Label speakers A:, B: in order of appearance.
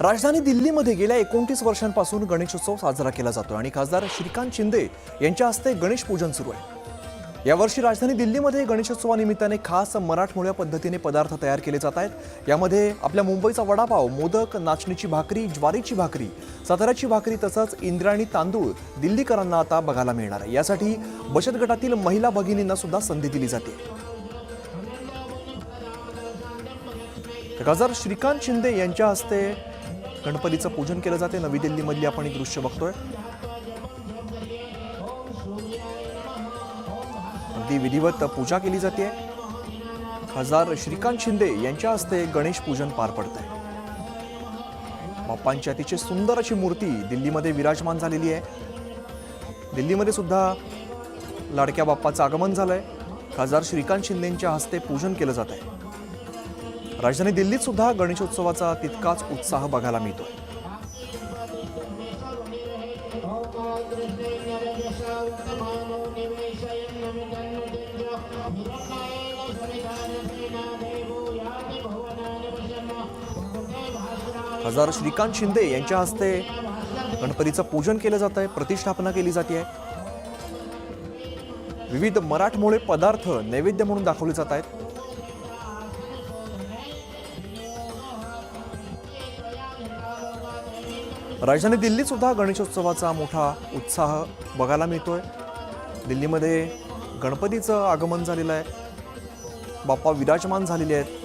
A: राजधानी दिल्लीमध्ये गेल्या एकोणतीस वर्षांपासून गणेशोत्सव साजरा केला जातो आणि खासदार श्रीकांत शिंदे यांच्या हस्ते गणेश पूजन सुरू आहे. यावर्षी राजधानी दिल्लीमध्ये गणेशोत्सवानिमित्ताने खास मराठमोळ्या पद्धतीने पदार्थ तयार केले जात आहेत. यामध्ये आपल्या मुंबईचा वडापाव मोदक नाचणीची भाकरी ज्वारीची भाकरी साताऱ्याची भाकरी तसंच इंद्रायणी तांदूळ दिल्लीकरांना आता बघायला मिळणार आहे. यासाठी बचत गटातील महिला भगिनींना सुद्धा संधी दिली जाते. खासदार श्रीकांत शिंदे यांच्या हस्ते गणपतीचं पूजन केलं जाते. नवी दिल्लीमधली आपण एक दृश्य बघतोय. अगदी विधिवत पूजा केली जाते. खासदार श्रीकांत शिंदे यांच्या हस्ते गणेश पूजन पार पडतंय. बाप्पांची अतिशय सुंदर अशी मूर्ती दिल्लीमध्ये विराजमान झालेली आहे. दिल्लीमध्ये सुद्धा लाडक्या बाप्पाचं आगमन झालंय. खासदार श्रीकांत शिंदेंच्या हस्ते पूजन केलं जात आहे राजधानी दिल्लीत सुद्धा गणेशोत्सवाचा तितकाच उत्साह बघायला मिळतो. खासदार श्रीकांत शिंदे यांच्या हस्ते गणपतीचं पूजन केलं जात आहे प्रतिष्ठापना केली जाते विविध मराठमोळे पदार्थ नैवेद्य म्हणून दाखवले जात आहेत राजधानी दिल्लीसुद्धा गणेशोत्सवाचा मोठा उत्साह बघायला मिळतो आहे दिल्लीमध्ये गणपतीचं आगमन झालेलं आहे. बाप्पा विराजमान झालेले आहेत.